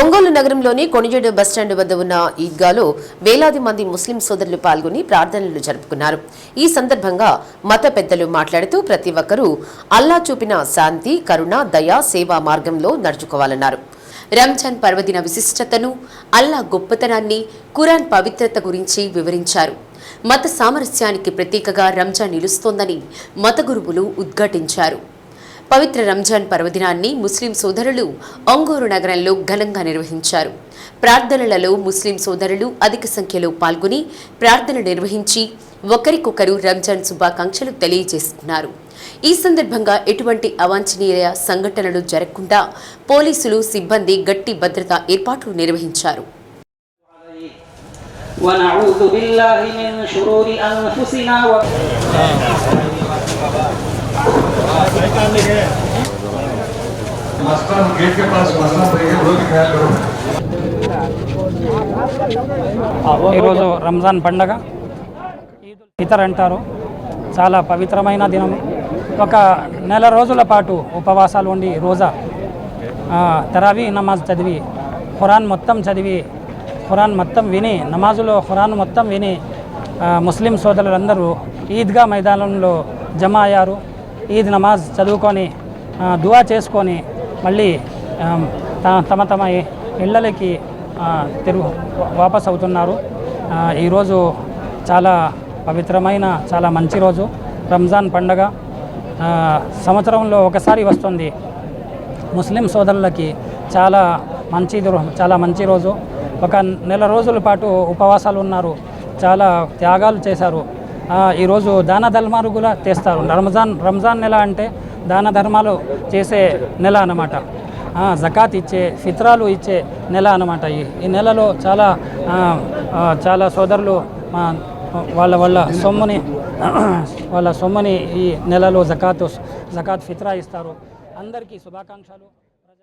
ఒంగోలు నగరంలోని కొణిజేడు బస్టాండ్ వద్ద ఉన్న ఈద్గాలో వేలాది మంది ముస్లిం సోదరులు పాల్గొని ప్రార్థనలు జరుపుకున్నారు. ఈ సందర్భంగా మత పెద్దలు మాట్లాడుతూ ప్రతి ఒక్కరూ అల్లా చూపిన శాంతి కరుణ దయ సేవా మార్గంలో నడుచుకోవాలన్నారు. రంజాన్ పర్వదిన విశిష్టతను అల్లా గొప్పతనాన్ని కురాన్ పవిత్రత గురించి వివరించారు. మత సామరస్యానికి ప్రతీకగా రంజాన్ నిలుస్తోందని మత గురువులు ఉద్ఘాటించారు. పవిత్ర రంజాన్ పర్వదినాన్ని ముస్లిం సోదరులు ఒంగోరు నగరంలో ఘనంగా నిర్వహించారు ప్రార్థనలలో ముస్లిం సోదరులు అధిక సంఖ్యలో పాల్గొని ప్రార్థన నిర్వహించి ఒకరికొకరు రంజాన్ శుభాకాంక్షలు తెలియజేసుకున్నారు ఈ సందర్భంగా ఎటువంటి అవాంఛనీయ సంఘటనలు జరగకుండా పోలీసులు సిబ్బంది గట్టి భద్రతా ఏర్పాట్లు నిర్వహించారు ونعوذ بالله من شرور أنفسنا و... मस्तान गेट के पास मस्तान भैया रोज ख्याल करो ఈరోజు రంజాన్ పండగ ఈదుల్ ఫితర్ అంటారు చాలా పవిత్రమైన దినం ఒక నెల రోజుల పాటు ఉపవాసాలు ఉండి రోజా ఆ, తరావీ నమాజ్ చదివి ఖురాన్ మొత్తం చదివి ఖురాన్ మొత్తం విని నమాజులో ఖురాన్ మొత్తం విని ఆ, ముస్లిం సోదరులందరూ ఈద్గా మైదానంలో జమ అయ్యారు ఈద్ నమాజ్ చదువుకొని దువా చేసుకొని మళ్ళీ త- తమ తమ ఇళ్ళలకి ఆ, తిరుగు వాపస్ అవుతున్నారు. ఈరోజు చాలా పవిత్రమైన చాలా మంచి రోజు. రంజాన్ పండగ. సంవత్సరంలో ఒకసారి వస్తుంది. ముస్లిం సోదరులకి చాలా మంచి చాలా మంచి రోజు. ఒక నెల రోజుల పాటు ఉపవాసాలు ఉన్నారు. చాలా త్యాగాలు చేశారు. ఈరోజు దాన ధర్మాలు కూడా చేస్తారు. రంజాన్ రంజాన్ నెల అంటే దాన ధర్మాలు చేసే నెల అన్నమాట. జకాత్ ఇచ్చే ఫిత్రాలు ఇచ్చే నెల అన్నమాట ఈ. ఈ నెలలో చాలా చాలా సోదరులు వాళ్ళ వాళ్ళ సొమ్ముని వాళ్ళ సొమ్ముని ఈ నెలలో జకాత్ జకాత్ ఫిత్రా ఇస్తారు. అందరికీ శుభాకాంక్షలు. ప్రజల